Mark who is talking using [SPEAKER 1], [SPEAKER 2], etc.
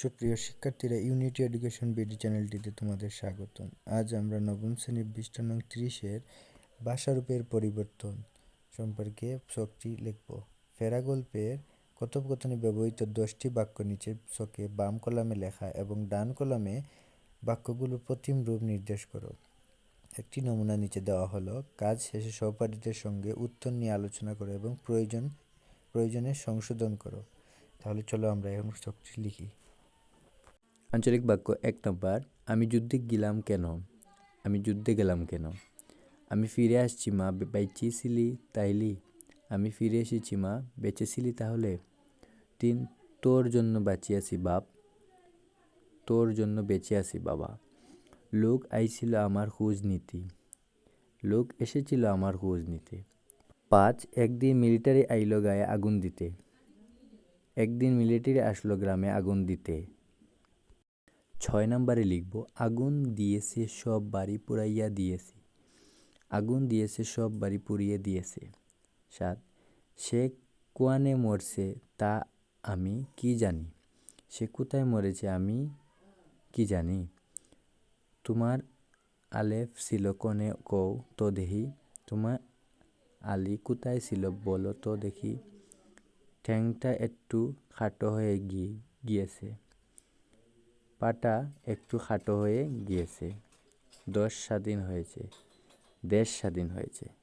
[SPEAKER 1] সুপ্রিয় শিক্ষার্থীরা unity education BD চ্যানেলটিতে তোমাদের স্বাগতম। আজ আমরা নবম শ্রেণির পৃষ্ঠ নং ত্রিশের ভাষারূপের পরিবর্তন সম্পর্কে শখটি লিখব। ফেরা গল্পের কথোপকথনে ব্যবহৃত দশটি বাক্য নিচে ছকে বাম কলামে লেখা এবং ডান কলামে বাক্যগুলোর প্রতিম রূপ নির্দেশ করো। একটি নমুনা নিচে দেওয়া হলো, কাজ শেষে সহপাঠীদের সঙ্গে উত্তর নিয়ে আলোচনা করো এবং প্রয়োজন, প্রয়োজনে সংশোধন করো। তাহলে চলো আমরা এখন শখটি লিখি।
[SPEAKER 2] আঞ্চলিক বাক্য এক নম্বর, আমি যুদ্ধে গেলাম কেন? আমি যুদ্ধে গেলাম কেন? আমি ফিরে আসছি, মা বেঁচেছিলি তাইলি? আমি ফিরে এসেছি, মা বেঁচেছিলি তাহলে? তিন, তোর জন্য বাঁচিয়াছি বাপ। তোর জন্য বেঁচে আছি, বাবা। লোক আইছিল আমার খোঁজ নিতে। লোক এসেছিল আমার খোঁজ নিতে। পাঁচ, একদিন মিলিটারি আইল গায়ে আগুন দিতে। একদিন মিলিটারি আসলো গ্রামে আগুন দিতে। ছয় নম্বরে লিখব, আগুন দিয়েছে, সব বাড়ি পুড়াইয়া দিয়েছে। আগুন দিয়েছে, সব বাড়ি পুড়িয়ে দিয়েছে। সাত, সে কোয়ানে মরছে তা আমি কি জানি? সে কোথায় মরেছে আমি কি জানি? তোমার আলেফ ছিল কনে কও তো দেখি। তোমার আলি কোথায় ছিল বলো তো দেখি। ঠ্যাংটা একটু খাটো হয়ে গিয়ে গিয়েছে। পাটা একটু খাটো হয়ে গিয়েছে। দশ স্বাধীন হয়েছে। দেশ স্বাধীন হয়েছে।